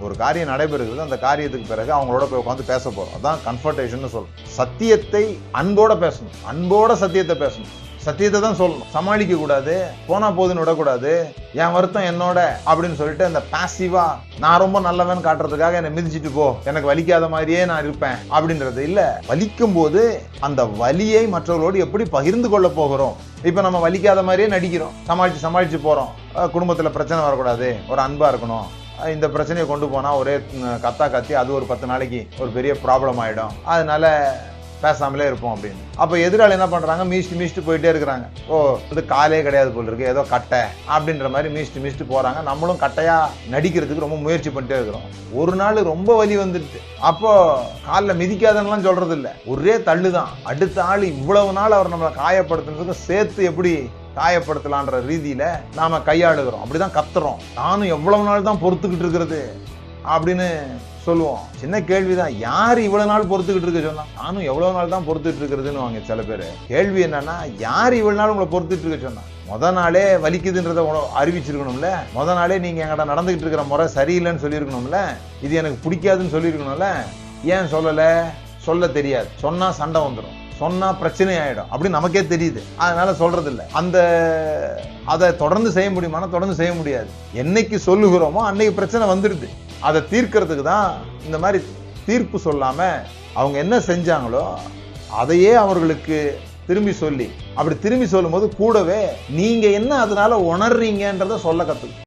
ஒரு காரியம் நடைபெறுகிறது அந்த காரியத்துக்கு பிறகு அவங்களோட போய் உட்காந்து பேச போகிறோம் அதான் கன்ஃபர்டேஷன் சொல்லணும் சத்தியத்தை அன்போட பேசணும். அன்போட சத்தியத்தை பேசணும். சத்தியத்தை தான் சொல்லணும். சமாளிக்க கூடாது போனா போதுன்னு விடக்கூடாது என் வருத்தம் என்னோட அப்படின்னு சொல்லிட்டு அந்த பாசிவா நான் ரொம்ப நல்லவன் காட்டுறதுக்காக என்னை மிதிச்சிட்டு போ எனக்கு வலிக்காத மாதிரியே நான் இருப்பேன் அப்படின்றது இல்ல. வலிக்கும் போது அந்த வலியை மற்றவர்களோடு எப்படி பகிர்ந்து கொள்ள போகிறோம்? இப்ப நம்ம வலிக்காத மாதிரியே நடிக்கிறோம். சமாளிச்சு சமாளிச்சு போறோம். குடும்பத்தில் குடும்பத்துல பிரச்சனை வரக்கூடாது. ஒரு அன்பா இருக்கணும். இந்த பிரச்சனையை கொண்டு போனால் ஒரே கத்தா கத்தி அது ஒரு பத்து நாளைக்கு ஒரு பெரிய ப்ராப்ளம் ஆகிடும் அதனால பேசாமலே இருப்போம் அப்படின்னு. அப்போ எதிராளி என்ன பண்ணுறாங்க மீஸ்ட்டு மீஸ்ட்டு போயிட்டே இருக்கிறாங்க. ஓ இது காலே கிடையாது போல் இருக்கு ஏதோ கட்டை அப்படின்ற மாதிரி மீஸ்ட்டு மீஸ்ட்டு போகிறாங்க நம்மளும் கட்டையாக நடிக்கிறதுக்கு ரொம்ப முயற்சி பண்ணிட்டே இருக்கிறோம். ஒரு நாள் ரொம்ப வலி வந்துடுது. அப்போ காலில் மிதிக்காதன்னெலாம் சொல்கிறது இல்லை ஒரே தள்ளு தான் அடுத்த ஆள் இவ்வளவு நாள் அவர் நம்மளை காயப்படுத்துனதுக்கும் சேர்த்து எப்படி காயப்படுத்தலான்ற ரீதியில நாம கையாளுகிறோம். அப்படிதான் கத்துறோம். நானும் எவ்வளவு நாள் தான் பொறுத்துக்கிட்டு இருக்கிறது அப்படின்னு சொல்லுவோம். சின்ன கேள்விதான். யார் இவ்வளவு நாள் பொறுத்துக்கிட்டு இருக்க சொன்னா? நானும் எவ்வளவு நாள் தான் பொறுத்துட்டு இருக்கிறதுன்னு வாங்க சில பேர். கேள்வி என்னன்னா யார் இவ்வளவு நாள் உங்களை பொறுத்துட்டு இருக்க சொன்னா? முத நாளே வலிக்குதுன்றத அறிவிச்சிருக்கணும்ல? முத நாளே நீங்க எங்கிட்ட நடந்துகிட்டு இருக்கிற முறை சரியில்லைன்னு சொல்லியிருக்கணும்ல? இது எனக்கு பிடிக்காதுன்னு சொல்லியிருக்கணும்ல? ஏன் சொல்லல? சொல்ல தெரியாது. சொன்னா சண்டை வந்துடும் சொன்னா பிரச்சனை ஆயிடும் அப்படின்னு நமக்கே தெரியுது. அதனால சொல்றது இல்லை அந்த அதை தொடர்ந்து செய்ய முடியுமானா தொடர்ந்து செய்ய முடியாது. என்னைக்கு சொல்லுகிறோமோ அன்னைக்கு பிரச்சனை வந்துடுது. அதை தீர்க்கிறதுக்கு தான் இந்த மாதிரி தீர்ப்பு சொல்லாம அவங்க என்ன செஞ்சாங்களோ அதையே அவர்களுக்கு திரும்பி சொல்லி அப்படி திரும்பி சொல்லும்போது கூடவே நீங்க என்ன அதனால உணர்றீங்கன்றத சொல்ல கத்துக்கணும்